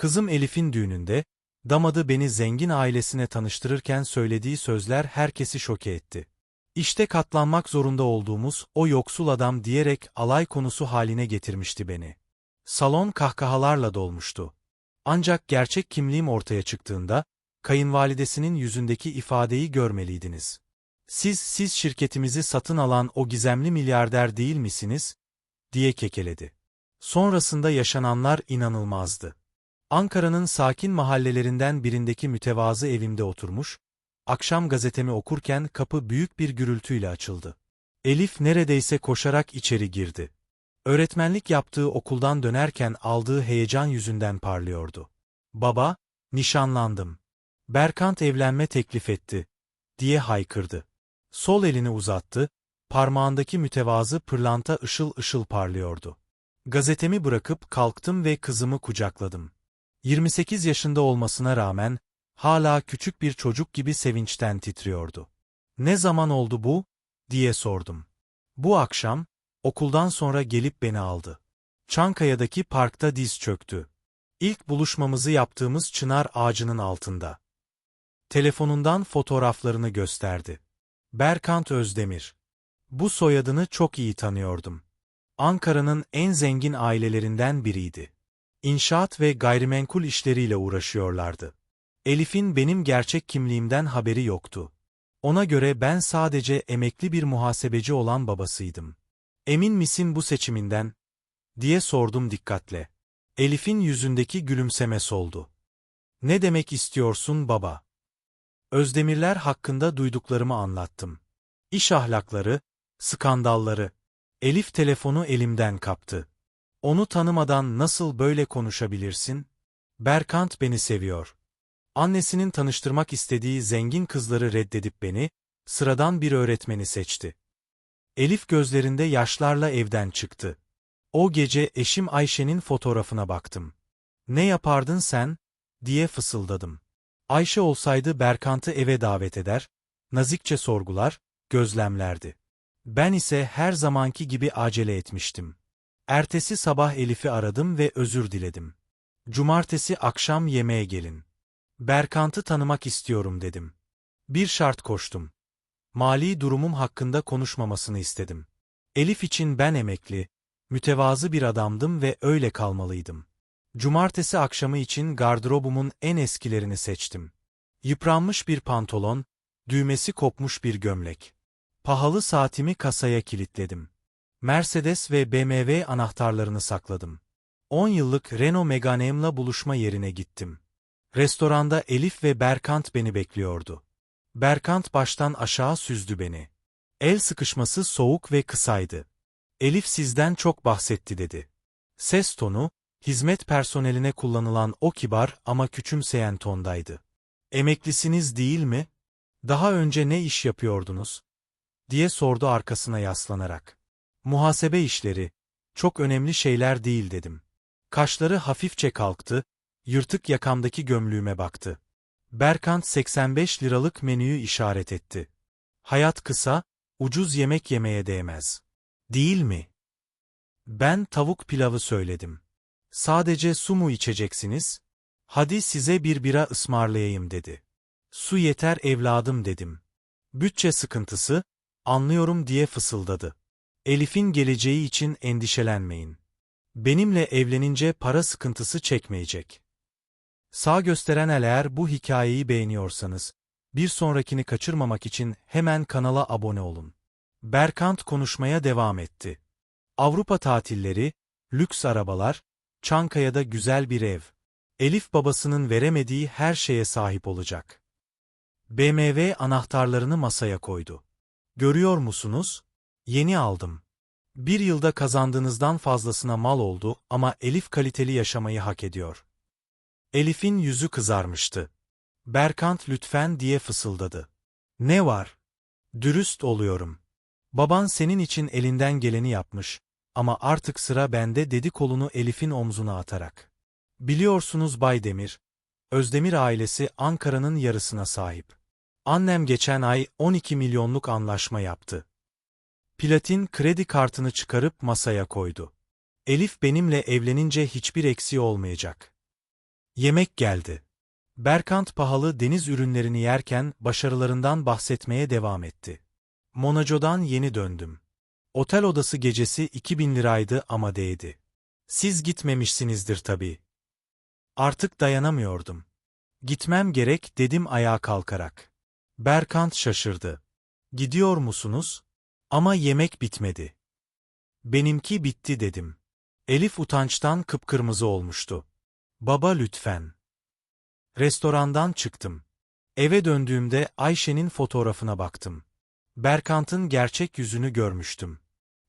Kızım Elif'in düğününde, damadı beni zengin ailesine tanıştırırken söylediği sözler herkesi şoke etti. İşte katlanmak zorunda olduğumuz o yoksul adam diyerek alay konusu haline getirmişti beni. Salon kahkahalarla dolmuştu. Ancak gerçek kimliğim ortaya çıktığında, kayınvalidesinin yüzündeki ifadeyi görmeliydiniz. Siz, siz şirketimizi satın alan o gizemli milyarder değil misiniz? diye kekeledi. Sonrasında yaşananlar inanılmazdı. Ankara'nın sakin mahallelerinden birindeki mütevazı evimde oturmuş, akşam gazetemi okurken kapı büyük bir gürültüyle açıldı. Elif neredeyse koşarak içeri girdi. Öğretmenlik yaptığı okuldan dönerken aldığı heyecan yüzünden parlıyordu. Baba, nişanlandım. Berkant evlenme teklif etti, diye haykırdı. Sol elini uzattı, parmağındaki mütevazı pırlanta ışıl ışıl parlıyordu. Gazetemi bırakıp kalktım ve kızımı kucakladım. 28 yaşında olmasına rağmen, hala küçük bir çocuk gibi sevinçten titriyordu. Ne zaman oldu bu? diye sordum. Bu akşam, okuldan sonra gelip beni aldı. Çankaya'daki parkta diz çöktü. İlk buluşmamızı yaptığımız çınar ağacının altında. Telefonundan fotoğraflarını gösterdi. Berkant Özdemir. Bu soyadını çok iyi tanıyordum. Ankara'nın en zengin ailelerinden biriydi. İnşaat ve gayrimenkul işleriyle uğraşıyorlardı. Elif'in benim gerçek kimliğimden haberi yoktu. Ona göre ben sadece emekli bir muhasebeci olan babasıydım. Emin misin bu seçiminden? diye sordum dikkatle. Elif'in yüzündeki gülümseme soldu. Ne demek istiyorsun baba? Özdemirler hakkında duyduklarımı anlattım. İş ahlakları, skandalları. Elif telefonu elimden kaptı. Onu tanımadan nasıl böyle konuşabilirsin? Berkant beni seviyor. Annesinin tanıştırmak istediği zengin kızları reddedip beni, sıradan bir öğretmeni seçti. Elif gözlerinde yaşlarla evden çıktı. O gece eşim Ayşe'nin fotoğrafına baktım. Ne yapardın sen? diye fısıldadım. Ayşe olsaydı Berkant'ı eve davet eder, nazikçe sorgular, gözlemlerdi. Ben ise her zamanki gibi acele etmiştim. Ertesi sabah Elif'i aradım ve özür diledim. Cumartesi akşam yemeğe gelin. Berkant'ı tanımak istiyorum dedim. Bir şart koştum. Mali durumum hakkında konuşmamasını istedim. Elif için ben emekli, mütevazı bir adamdım ve öyle kalmalıydım. Cumartesi akşamı için gardırobumun en eskilerini seçtim. Yıpranmış bir pantolon, düğmesi kopmuş bir gömlek. Pahalı saatimi kasaya kilitledim. Mercedes ve BMW anahtarlarını sakladım. 10 yıllık Renault Megane'imla buluşma yerine gittim. Restoranda Elif ve Berkant beni bekliyordu. Berkant baştan aşağı süzdü beni. El sıkışması soğuk ve kısaydı. Elif sizden çok bahsetti dedi. Ses tonu, hizmet personeline kullanılan o kibar ama küçümseyen tondaydı. Emeklisiniz değil mi? Daha önce ne iş yapıyordunuz? diye sordu arkasına yaslanarak. Muhasebe işleri, çok önemli şeyler değil dedim. Kaşları hafifçe kalktı, yırtık yakamdaki gömlüğüme baktı. Berkant 85 liralık menüyü işaret etti. Hayat kısa, ucuz yemek yemeye değmez. Değil mi? Ben tavuk pilavı söyledim. Sadece su mu içeceksiniz? Hadi size bir bira ısmarlayayım dedi. Su yeter evladım dedim. Bütçe sıkıntısı, anlıyorum diye fısıldadı. Elif'in geleceği için endişelenmeyin. Benimle evlenince para sıkıntısı çekmeyecek. Sağ gösteren eğer bu hikayeyi beğeniyorsanız, bir sonrakini kaçırmamak için hemen kanala abone olun. Berkant konuşmaya devam etti. Avrupa tatilleri, lüks arabalar, Çankaya'da güzel bir ev. Elif babasının veremediği her şeye sahip olacak. BMW anahtarlarını masaya koydu. Görüyor musunuz? Yeni aldım. Bir yılda kazandığınızdan fazlasına mal oldu ama Elif kaliteli yaşamayı hak ediyor. Elif'in yüzü kızarmıştı. Berkant lütfen diye fısıldadı. Ne var? Dürüst oluyorum. Baban senin için elinden geleni yapmış ama artık sıra bende dedi kolunu Elif'in omzuna atarak. Biliyorsunuz Bay Demir, Özdemir ailesi Ankara'nın yarısına sahip. Annem geçen ay 12 milyonluk anlaşma yaptı. Platin kredi kartını çıkarıp masaya koydu. Elif benimle evlenince hiçbir eksiği olmayacak. Yemek geldi. Berkant pahalı deniz ürünlerini yerken başarılarından bahsetmeye devam etti. Monaco'dan yeni döndüm. Otel odası gecesi 2000 liraydı ama değdi. Siz gitmemişsinizdir tabii. Artık dayanamıyordum. Gitmem gerek dedim ayağa kalkarak. Berkant şaşırdı. Gidiyor musunuz? Ama yemek bitmedi. Benimki bitti dedim. Elif utançtan kıpkırmızı olmuştu. Baba lütfen. Restorandan çıktım. Eve döndüğümde Ayşe'nin fotoğrafına baktım. Berkant'ın gerçek yüzünü görmüştüm.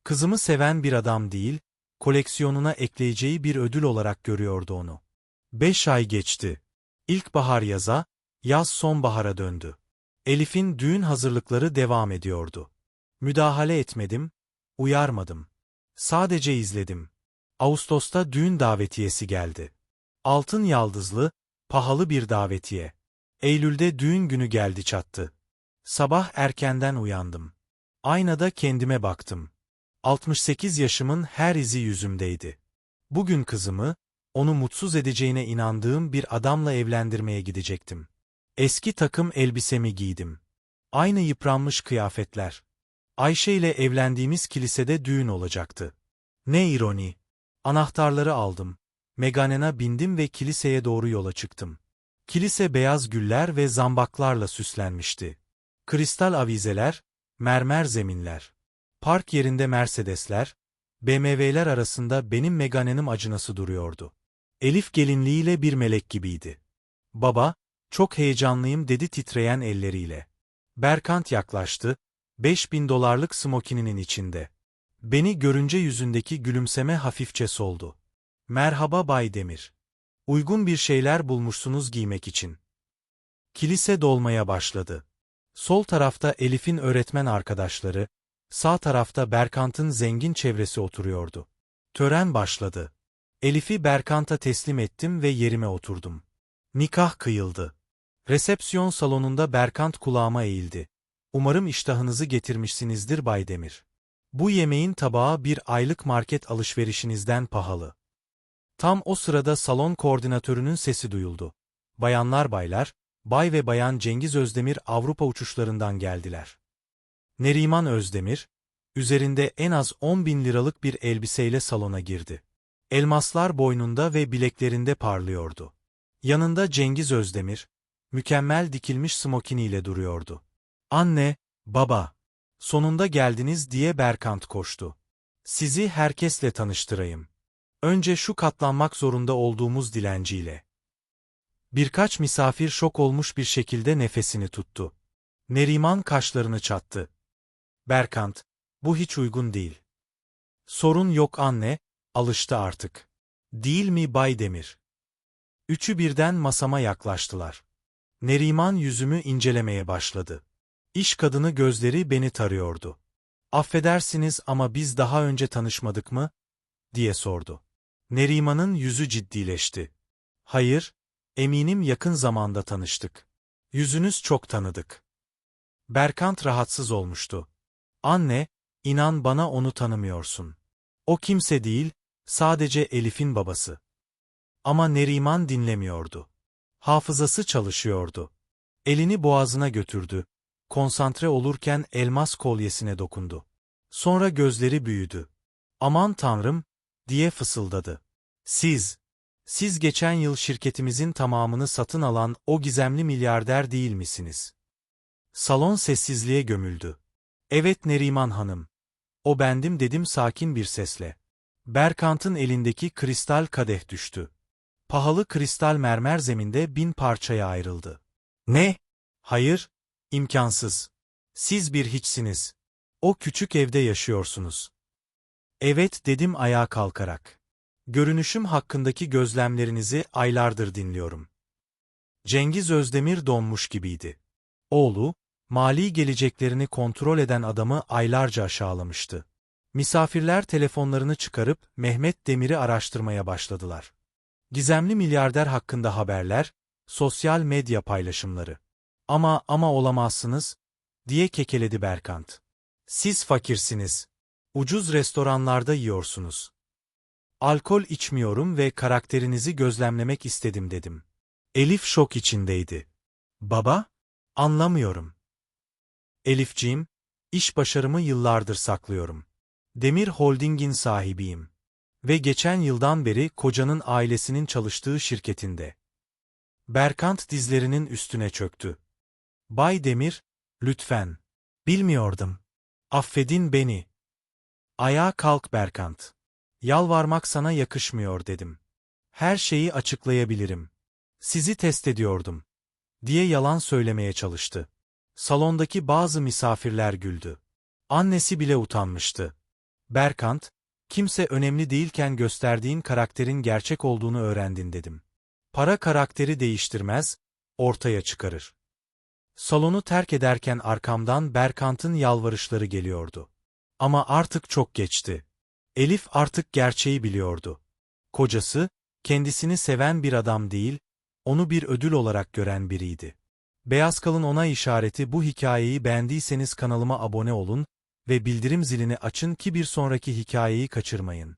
Kızımı seven bir adam değil, koleksiyonuna ekleyeceği bir ödül olarak görüyordu onu. Beş ay geçti. İlkbahar yaza, yaz sonbahara döndü. Elif'in düğün hazırlıkları devam ediyordu. Müdahale etmedim, uyarmadım. Sadece izledim. Ağustos'ta düğün davetiyesi geldi. Altın yaldızlı, pahalı bir davetiye. Eylül'de düğün günü geldi çattı. Sabah erkenden uyandım. Aynada kendime baktım. 68 yaşımın her izi yüzümdeydi. Bugün kızımı, onu mutsuz edeceğine inandığım bir adamla evlendirmeye gidecektim. Eski takım elbisemi giydim. Aynı yıpranmış kıyafetler. Ayşe ile evlendiğimiz kilisede düğün olacaktı. Ne ironi. Anahtarları aldım. Meganena bindim ve kiliseye doğru yola çıktım. Kilise beyaz güller ve zambaklarla süslenmişti. Kristal avizeler, mermer zeminler. Park yerinde Mercedesler, BMW'ler arasında benim Megane'nim acınası duruyordu. Elif gelinliğiyle bir melek gibiydi. Baba, çok heyecanlıyım dedi titreyen elleriyle. Berkant yaklaştı, 5000 dolarlık smokininin içinde. Beni görünce yüzündeki gülümseme hafifçe soldu. Merhaba Bay Demir. Uygun bir şeyler bulmuşsunuz giymek için. Kilise dolmaya başladı. Sol tarafta Elif'in öğretmen arkadaşları, sağ tarafta Berkant'ın zengin çevresi oturuyordu. Tören başladı. Elif'i Berkant'a teslim ettim ve yerime oturdum. Nikah kıyıldı. Resepsiyon salonunda Berkant kulağıma eğildi. Umarım iştahınızı getirmişsinizdir Bay Demir. Bu yemeğin tabağı bir aylık market alışverişinizden pahalı. Tam o sırada salon koordinatörünün sesi duyuldu. Bayanlar baylar, Bay ve Bayan Cengiz Özdemir Avrupa uçuşlarından geldiler. Neriman Özdemir, üzerinde en az 10 bin liralık bir elbiseyle salona girdi. Elmaslar boynunda ve bileklerinde parlıyordu. Yanında Cengiz Özdemir, mükemmel dikilmiş smokiniyle duruyordu. Anne, baba, sonunda geldiniz diye Berkant koştu. Sizi herkesle tanıştırayım. Önce şu katlanmak zorunda olduğumuz dilenciyle. Birkaç misafir şok olmuş bir şekilde nefesini tuttu. Neriman kaşlarını çattı. Berkant, bu hiç uygun değil. Sorun yok anne, alıştı artık. Değil mi Bay Demir? Üçü birden masama yaklaştılar. Neriman yüzümü incelemeye başladı. İş kadını gözleri beni tarıyordu. Affedersiniz ama biz daha önce tanışmadık mı? diye sordu. Neriman'ın yüzü ciddileşti. Hayır, eminim yakın zamanda tanıştık. Yüzünüz çok tanıdık. Berkant rahatsız olmuştu. Anne, inan bana onu tanımıyorsun. O kimse değil, sadece Elif'in babası. Ama Neriman dinlemiyordu. Hafızası çalışıyordu. Elini boğazına götürdü. Konsantre olurken elmas kolyesine dokundu. Sonra gözleri büyüdü. Aman tanrım, diye fısıldadı. Siz, siz geçen yıl şirketimizin tamamını satın alan o gizemli milyarder değil misiniz? Salon sessizliğe gömüldü. Evet Neriman Hanım. O bendim dedim sakin bir sesle. Berkant'ın elindeki kristal kadeh düştü. Pahalı kristal mermer zeminde bin parçaya ayrıldı. Ne? Hayır, imkansız. Siz bir hiçsiniz. O küçük evde yaşıyorsunuz. Evet dedim ayağa kalkarak. Görünüşüm hakkındaki gözlemlerinizi aylardır dinliyorum. Cengiz Özdemir donmuş gibiydi. Oğlu, mali geleceklerini kontrol eden adamı aylarca aşağılamıştı. Misafirler telefonlarını çıkarıp Mehmet Demir'i araştırmaya başladılar. Gizemli milyarder hakkında haberler, sosyal medya paylaşımları. Ama ama olamazsınız, diye kekeledi Berkant. Siz fakirsiniz. Ucuz restoranlarda yiyorsunuz. Alkol içmiyorum ve karakterinizi gözlemlemek istedim dedim. Elif şok içindeydi. Baba? Anlamıyorum. Elifciğim, iş başarımı yıllardır saklıyorum. Demir Holding'in sahibiyim. Ve geçen yıldan beri kocanın ailesinin çalıştığı şirketinde. Berkant dizlerinin üstüne çöktü. Bay Demir, lütfen. Bilmiyordum. Affedin beni. Ayağa kalk Berkant. Yalvarmak sana yakışmıyor dedim. Her şeyi açıklayabilirim. Sizi test ediyordum. Diye yalan söylemeye çalıştı. Salondaki bazı misafirler güldü. Annesi bile utanmıştı. Berkant, kimse önemli değilken gösterdiğin karakterin gerçek olduğunu öğrendin dedim. Para karakteri değiştirmez, ortaya çıkarır. Salonu terk ederken arkamdan Berkant'ın yalvarışları geliyordu. Ama artık çok geçti. Elif artık gerçeği biliyordu. Kocası, kendisini seven bir adam değil, onu bir ödül olarak gören biriydi. Beyaz Kalın ona işareti bu hikayeyi beğendiyseniz kanalıma abone olun ve bildirim zilini açın ki bir sonraki hikayeyi kaçırmayın.